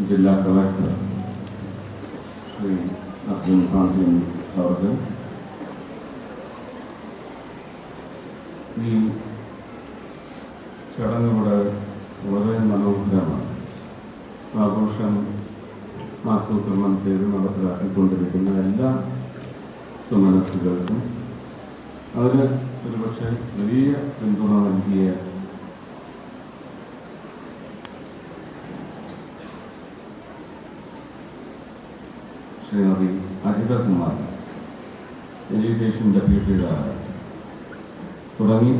ജില്ലാ കളക്ടർ ശ്രീ അർജുൻ പാണ്ഡ്യൻ അവർക്ക് ഈ ചടങ്ങ് വളരെ മനോഹരമാണ്. ആഘോഷം ആസൂത്രണം ചെയ്ത് നടപ്പിലാക്കിക്കൊണ്ടിരിക്കുന്ന എല്ലാ സുമനസ്സുകൾക്കും അതിന് ഒരുപക്ഷെ വലിയ പിന്തുണ നൽകിയ Shrimati Ajitha Kumar education deputy director തുടങ്ങി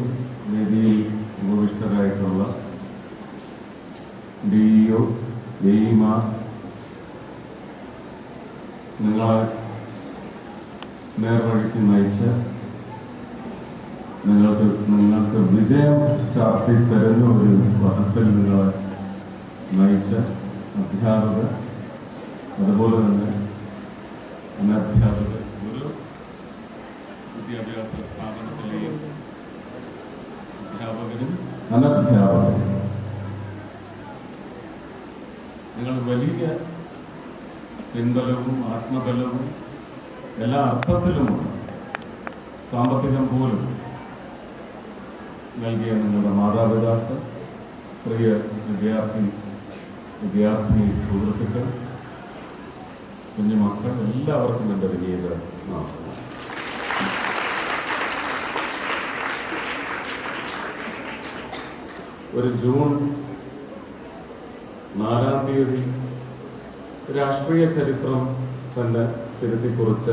വേദിയിൽ ഉപവിഷ്ടരായിട്ടുള്ള ഡി ഇഒ എയിമാർ നിങ്ങളെ നേർവഴിക്ക് നയിച്ച് നിങ്ങൾക്ക് നിങ്ങൾക്ക് വിജയം ചാർത്തി തരുന്ന ഒരു പദത്തിൽ നിങ്ങളെ നയിച്ച അധ്യാപകർ അതുപോലെ തന്നെ അനധ്യാപകർ ഒരു വിദ്യാഭ്യാസ സ്ഥാപനത്തിലെയും അധ്യാപകരും അനധ്യാപകരും നിങ്ങൾ വലിയ പിൻബലവും ആത്മബലവും എല്ലാ അർത്ഥത്തിലുമുണ്ട് സാമ്പത്തികം പോലും നൽകിയ നിങ്ങളുടെ മാതാപിതാക്കൾ പ്രിയ വിദ്യാർത്ഥി വിദ്യാർത്ഥിനി സുഹൃത്തുക്കൾ കുഞ്ഞുമക്കൾ എല്ലാവർക്കും എന്റെ നമസ്കാരം. ഒരു ജൂൺ നാലാം തീയതി രാഷ്ട്രീയ ചരിത്രം തന്നെ തിരുത്തി കുറിച്ച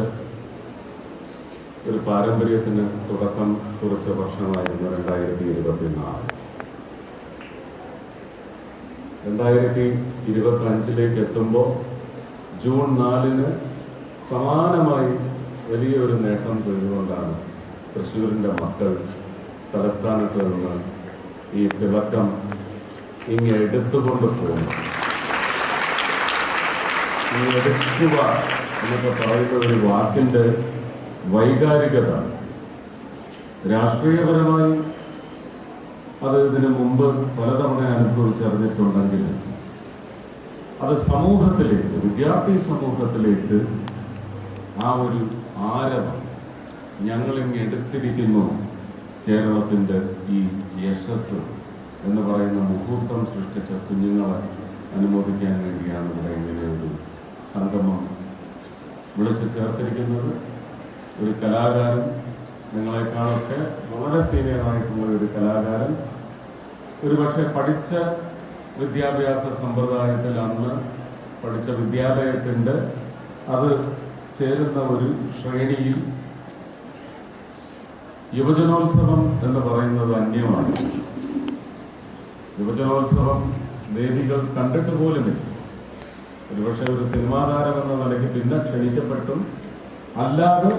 ഒരു പാരമ്പര്യത്തിന് തുടക്കം കുറിച്ച വർഷമായിരുന്നു രണ്ടായിരത്തി ഇരുപത്തിനാല്. രണ്ടായിരത്തി ഇരുപത്തി അഞ്ചിലേക്ക് എത്തുമ്പോൾ ജൂൺ നാലിന് സമാനമായി വലിയൊരു നേട്ടം കൊയ്തുകൊണ്ടാണ് തൃശ്ശൂരിന്റെ മക്കൾ തലസ്ഥാനത്ത് നിന്ന് ഈ തിളക്കം ഇങ്ങ് എടുത്തുകൊണ്ട് പോകുന്നു എടുക്കുക എന്നൊക്കെ പറയുന്ന ഒരു വാക്കിന്റെ വൈകാരികത. രാഷ്ട്രീയപരമായി അത് ഇതിനു മുമ്പ് പലതവണ അനുഭവിച്ചറിഞ്ഞിട്ടുണ്ടെങ്കിൽ അത് സമൂഹത്തിലേക്ക് വിദ്യാർത്ഥി സമൂഹത്തിലേക്ക് ആ ഒരു ആരവം ഞങ്ങളിങ് എടുത്തിരിക്കുന്നു കേരളത്തിന്റെ ഈ യശസ് എന്ന് പറയുന്ന മുഹൂർത്തം സൃഷ്ടിച്ച കുഞ്ഞുങ്ങളെ അനുമോദിക്കാൻ വേണ്ടിയാണ് ഇവിടെ ഇങ്ങനെ ഒരു സംഗമം വിളിച്ചു ചേർത്തിരിക്കുന്നത്. ഒരു കലാകാരൻ നിങ്ങളെക്കാളൊക്കെ വളരെ സീനിയറായിട്ടുള്ള ഒരു കലാകാരൻ. ഒരു പക്ഷേ പഠിച്ച വിദ്യാഭ്യാസ സമ്പ്രദായത്തിൽ അന്ന് പഠിച്ച വിദ്യാലയത്തിന്റെ അത് ചേരുന്ന ഒരു ശ്രേണിയിൽ യുവജനോത്സവം എന്ന് പറയുന്നത് അന്യമാണ്. യുവജനോത്സവം വേദികൾ കണ്ടിട്ട് പോലുമില്ല ഒരുപക്ഷെ ഒരു സിനിമാ താരം എന്ന നിലയ്ക്ക് പിന്നെ ക്ഷണിക്കപ്പെട്ടും. അല്ലാതെ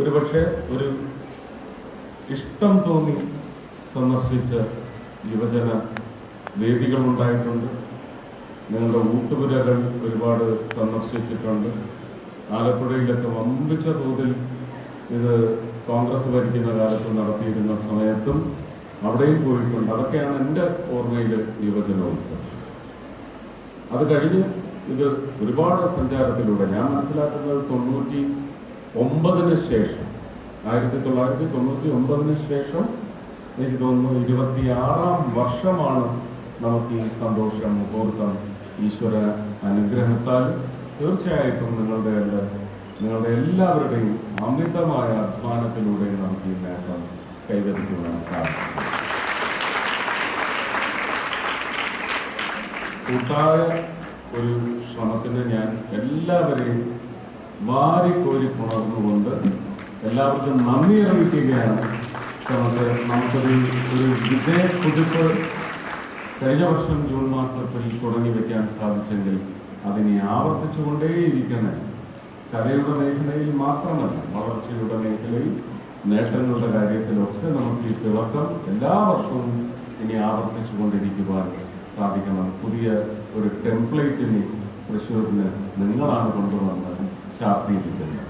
ഒരുപക്ഷെ ഒരു ഇഷ്ടം തോന്നി സന്ദർശിച്ച യുവജന വേദികൾ ഉണ്ടായിട്ടുണ്ട് നിങ്ങളുടെ ഊട്ടുപുരകൾ ഒരുപാട് സന്ദർശിച്ചിട്ടുണ്ട്. ആലപ്പുഴയിലൊക്കെ വമ്പിച്ച തോതിൽ ഇത് കോൺഗ്രസ് ഭരിക്കുന്ന കാലത്ത് നടത്തിയിരുന്ന സമയത്തും അവിടെയും പോയിട്ടുണ്ട്. അതൊക്കെയാണ് എന്റെ ഓർമ്മയിൽ യുവജനോത്സവം. അത് കഴിഞ്ഞ് ഇത് ഒരുപാട് സഞ്ചാരത്തിലൂടെ ഞാൻ മനസ്സിലാക്കുന്നത് തൊണ്ണൂറ്റി ഒമ്പതിന് ശേഷം ആയിരത്തി തൊള്ളായിരത്തി തൊണ്ണൂറ്റി ഒമ്പതിന് ശേഷം എനിക്ക് തോന്നുന്നു ഇരുപത്തിയാറാം വർഷമാണ് നമുക്ക് ഈ സന്തോഷം മുഹൂർത്തം ഈശ്വര അനുഗ്രഹത്താൽ തീർച്ചയായിട്ടും നിങ്ങളുടെ നിങ്ങളുടെ എല്ലാവരുടെയും അമിതമായ അധ്വാനത്തിലൂടെ നമുക്ക് ഈ നേട്ടം കൈവരിക്കുവാൻ സാധിക്കും. കൂട്ടായ ഒരു ശ്രമത്തിന് ഞാൻ എല്ലാവരെയും വാരിക്കോരി പുണർന്നുകൊണ്ട് എല്ലാവർക്കും നന്ദി അറിയിക്കുകയാണ്. നമുക്ക് നമുക്കൊരു ഒരു വിജയ കുതിപ്പ് കഴിഞ്ഞ വർഷം ജൂൺ മാസത്തിൽ തുടങ്ങി വെക്കാൻ സാധിച്ചെങ്കിൽ അതിനെ ആവർത്തിച്ചുകൊണ്ടേയിരിക്കണേ. കലയുടെ മേഖലയിൽ മാത്രമല്ല വളർച്ചയുടെ മേഖലയിൽ നേട്ടങ്ങളുടെ കാര്യത്തിലൊക്കെ നമുക്ക് ഈ തിളക്കം എല്ലാ വർഷവും ഇനി ആവർത്തിച്ചുകൊണ്ടിരിക്കുവാൻ സാധിക്കണം. പുതിയ ഒരു ടെംപ്ലേറ്റിനെ തൃശ്ശൂരിന് നിങ്ങളാണ് കൊണ്ടുവന്ന് ചാർത്തിയിരിക്കുന്നത്.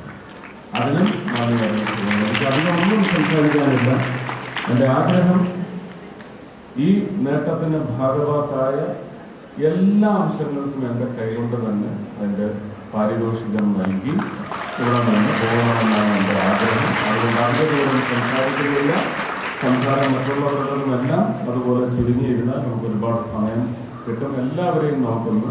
അതിനും നന്ദി അറിയിച്ചുകൊണ്ട് എനിക്ക് അധികമൊന്നും സംസാരിക്കാനില്ല. എന്റെ ആഗ്രഹം ഈ നേട്ടത്തിന് ഭാഗവാക്കായ എല്ലാ അംശങ്ങൾക്കും എന്റെ കൈകൊണ്ട് തന്നെ അതിന്റെ പാരിതോഷികം നൽകി ഇവിടെ നിന്ന് പോകണമെന്നാണ് എന്റെ ആഗ്രഹം. അതുകൊണ്ട് അവരോടും സംസാരിക്കുകയില്ല. സംസാരം മറ്റുള്ളവരോടുമെല്ലാം അതുപോലെ ചുരുങ്ങിയിരുന്നാൽ നമുക്ക് ഒരുപാട് സമയം കിട്ടും. എല്ലാവരെയും നമുക്കൊന്ന്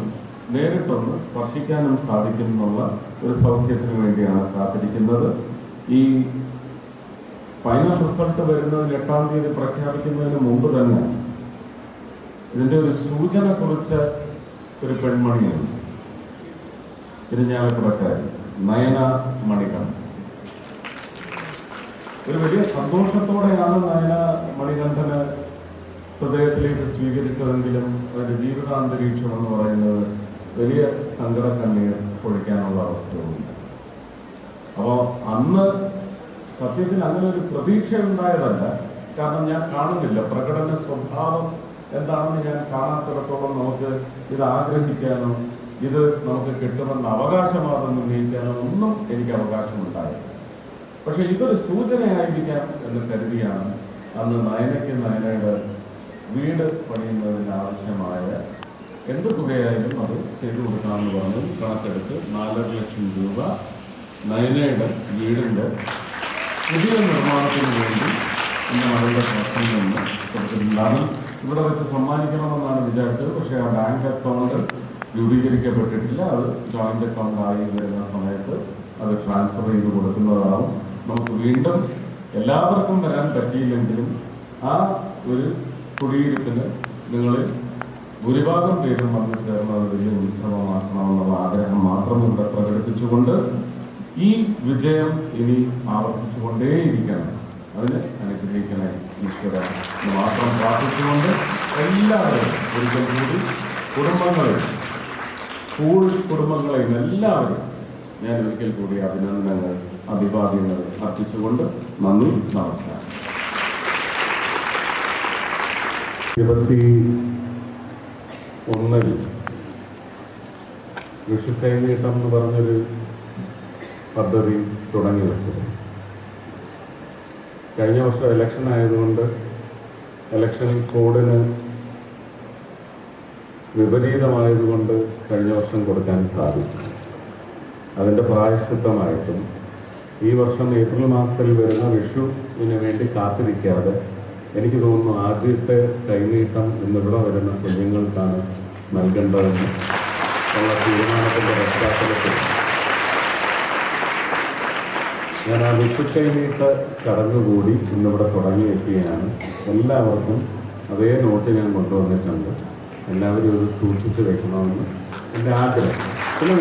നേരിട്ടൊന്ന് സ്പർശിക്കാനും സാധിക്കും എന്നുള്ള ഒരു സൗഖ്യത്തിന് വേണ്ടിയാണ് കാത്തിരിക്കുന്നത്. ഈ ഫൈനൽ റിസൾട്ട് വരുന്നതിന് എട്ടാം തീയതി പ്രഖ്യാപിക്കുന്നതിന് മുമ്പ് തന്നെ ഇതിന്റെ ഒരു സൂചന കുറിച്ച ഒരു പെൺമണിയാണ് ഇരിഞ്ഞാലക്കുടക്കാരി നയന മണികണ്ഠൻ. ഒരു വലിയ സന്തോഷത്തോടെയാണ് നയന മണികണ്ഠന് ഹൃദയത്തിലേക്ക് സ്വീകരിച്ചതെങ്കിലും ഒരു ജീവിതാന്തരീക്ഷം എന്ന് പറയുന്നത് വലിയ സങ്കട കണ്ണീർ പൊഴിക്കാനുള്ള അവസരവുമില്ല. അപ്പോൾ അന്ന് സത്യത്തിൽ അങ്ങനെ ഒരു പ്രതീക്ഷ ഉണ്ടായതല്ല കാരണം ഞാൻ കാണുന്നില്ല. പ്രകടന സ്വഭാവം എന്താണെന്ന് ഞാൻ കാണാത്തിടത്തോളം നമുക്ക് ഇത് ആഗ്രഹിക്കാനോ ഇത് നമുക്ക് കിട്ടുമെന്ന അവകാശമാണെന്ന് ഉന്നയിക്കാനോ ഒന്നും എനിക്ക് അവകാശമുണ്ടായില്ല. പക്ഷെ ഇതൊരു സൂചനയായിരിക്കാം എന്ന് കരുതിയാണ് അന്ന് നയനയ്ക്ക് നയനയുടെ വീട് പണിയുന്നതിന് ആവശ്യമായ എന്ത് തുകയായാലും അത് ചെയ്തു കൊടുക്കാമെന്ന് പറഞ്ഞ് കണക്കെടുത്ത് നാലര ലക്ഷം രൂപ നയനയുടെ വീടിന്റെ പുതിയ നിർമ്മാണത്തിന് വേണ്ടി ഇന്ന് അവരുടെ ട്രസ്റ്റിൽ നിന്ന് കൊടുത്തിട്ടുണ്ടാകും. ഇവിടെ വെച്ച് സമ്മാനിക്കണമെന്നാണ് വിചാരിച്ചത്. പക്ഷേ ആ ബാങ്ക് അക്കൗണ്ട് രൂപീകരിക്കപ്പെട്ടിട്ടില്ല. അത് ജോയിന്റ് അക്കൗണ്ട് ആയി വരുന്ന സമയത്ത് അത് ട്രാൻസ്ഫർ ചെയ്ത് കൊടുക്കുന്നതാവും. നമുക്ക് വീണ്ടും എല്ലാവർക്കും വരാൻ പറ്റിയില്ലെങ്കിലും ആ ഒരു കുടിയിരുപ്പിന് നിങ്ങളിൽ ഭൂരിഭാഗം പേരും വന്നു ചേർന്ന് അത് വലിയ ഉത്സവമാക്കണമെന്നുള്ള ആഗ്രഹം മാത്രം ഇവിടെ പ്രകടിപ്പിച്ചുകൊണ്ട്. ഈ വിജയം ഇനി ആവർത്തിച്ചുകൊണ്ടേയിരിക്കണം അതിന് അനുഗ്രഹിക്കണേ ഈശ്വര മാത്രം പ്രാർത്ഥിച്ചുകൊണ്ട് എല്ലാവരും ഒരിക്കൽ കൂടി കുടുംബങ്ങളിൽ സ്കൂൾ കുടുംബങ്ങളെയും എല്ലാവരും ഞാൻ ഒരിക്കൽ കൂടി അഭിനന്ദനങ്ങൾ അഭിവാദ്യങ്ങൾ അർപ്പിച്ചുകൊണ്ട് നന്ദി നമസ്കാരം. ഇരുപത്തി ഒന്നിൽ കൈനീട്ടം എന്ന് പറഞ്ഞൊരു പദ്ധതി തുടങ്ങി വെച്ചത്. കഴിഞ്ഞ വർഷം ഇലക്ഷൻ ആയതുകൊണ്ട് ഇലക്ഷൻ കോഡിന് വിപരീതമായതുകൊണ്ട് കഴിഞ്ഞ വർഷം കൊടുക്കാൻ സാധിച്ചു. അതിന്റെ പ്രായശ്ചിത്തമായിട്ടും ഈ വർഷം ഏപ്രിൽ മാസത്തിൽ വരുന്ന വിഷുവിന് വേണ്ടി കാത്തിരിക്കാതെ എനിക്ക് തോന്നുന്നു ആദ്യത്തെ കൈനീട്ടം ഇന്നിവിടെ വരുന്ന കുഞ്ഞുങ്ങൾക്കാണ് നൽകേണ്ടതെന്ന് ഉള്ള തീരുമാനത്തിന്റെ പശ്ചാത്തലത്തിൽ ഞാൻ ആ വിഷുക്കൈനീട്ട് ചടങ്ങുകൂടി ചടങ്ങ് കൂടി ഇന്നിവിടെ തുടങ്ങി വയ്ക്കുകയാണ് എല്ലാവർക്കും അതേ നോട്ട് ഞാൻ കൊണ്ടുവന്നിട്ടുണ്ട്. എല്ലാവരും ഇത് സൂക്ഷിച്ചു വെക്കണമെന്ന് എന്റെ ആഗ്രഹം. പിന്നെ